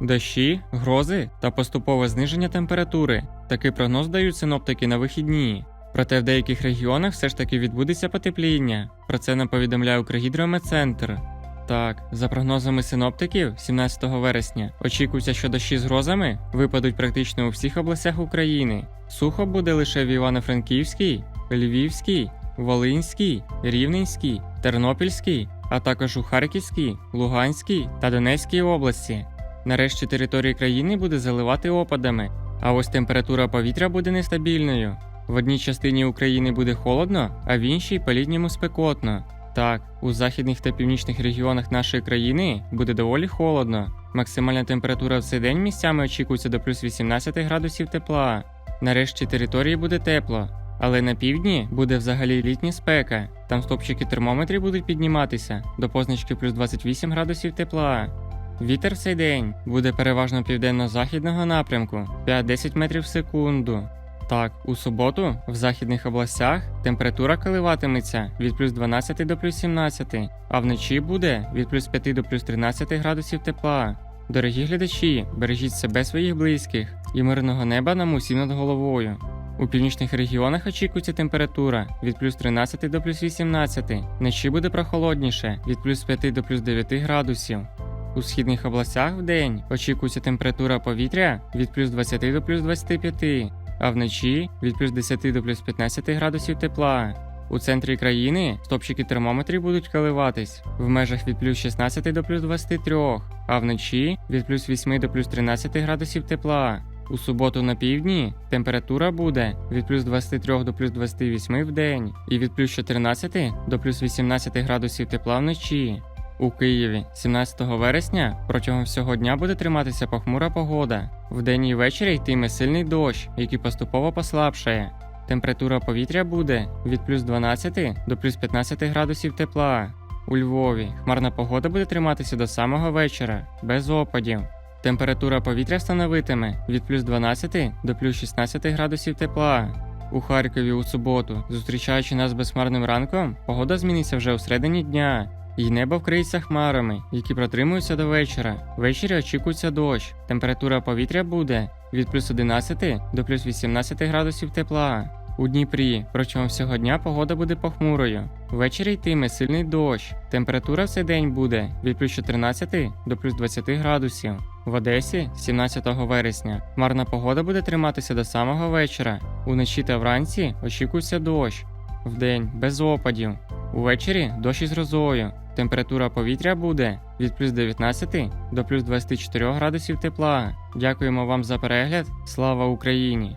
Дощі, грози та поступове зниження температури. Такий прогноз дають синоптики на вихідні. Проте в деяких регіонах все ж таки відбудеться потепління. Про це нам повідомляє Укргідрометцентр. Так, за прогнозами синоптиків, 17 вересня очікується, що дощі з грозами випадуть практично у всіх областях України. Сухо буде лише в Івано-Франківській, Львівській, Волинській, Рівненській, Тернопільській, а також у Харківській, Луганській та Донецькій області. Нарешті території країни буде заливати опадами, а ось температура повітря буде нестабільною. В одній частині України буде холодно, а в іншій по-літньому спекотно. Так, у західних та північних регіонах нашої країни буде доволі холодно. Максимальна температура в цей день місцями очікується до плюс 18 градусів тепла. Нарешті території буде тепло, але на півдні буде взагалі літня спека. Там стопчики термометрів будуть підніматися до позначки плюс 28 градусів тепла. Вітер в цей день буде переважно південно-західного напрямку 5-10 метрів в секунду. Так, у суботу в західних областях температура коливатиметься від плюс 12 до плюс 17, а вночі буде від плюс 5 до плюс 13 градусів тепла. Дорогі глядачі, бережіть себе своїх близьких і мирного неба нам усім над головою. У північних регіонах очікується температура від плюс 13 до плюс 18, вночі буде прохолодніше від плюс 5 до плюс 9 градусів. У східних областях в день очікується температура повітря від плюс 20 до плюс 25, а вночі від плюс 10 до плюс 15 градусів тепла. У центрі країни стопчики термометрів будуть коливатись в межах від плюс 16 до плюс 23, а вночі від плюс 8 до плюс 13 градусів тепла. У суботу на півдні температура буде від плюс 23 до плюс 28 в день і від плюс 14 до плюс 18 градусів тепла вночі. У Києві 17 вересня протягом всього дня буде триматися похмура погода. Вдень і ввечері йтиме сильний дощ, який поступово послабшає. Температура повітря буде від плюс 12 до плюс 15 градусів тепла. У Львові хмарна погода буде триматися до самого вечора, без опадів. Температура повітря становитиме від плюс 12 до плюс 16 градусів тепла. У Харкові у суботу, зустрічаючи нас безхмарним ранком, погода зміниться вже у середині дня. І небо вкриється хмарами, які протримуються до вечора. Ввечері очікується дощ. Температура повітря буде від плюс 11 до плюс 18 градусів тепла. У Дніпрі протягом всього дня погода буде похмурою. Ввечері йтиме сильний дощ. Температура в цей день буде від плюс 14 до плюс 20 градусів. В Одесі 17 вересня хмарна погода буде триматися до самого вечора. Уночі та вранці очікується дощ. Вдень без опадів. Увечері дощ із грозою. Температура повітря буде від плюс 19 до плюс 24 градусів тепла. Дякуємо вам за перегляд. Слава Україні!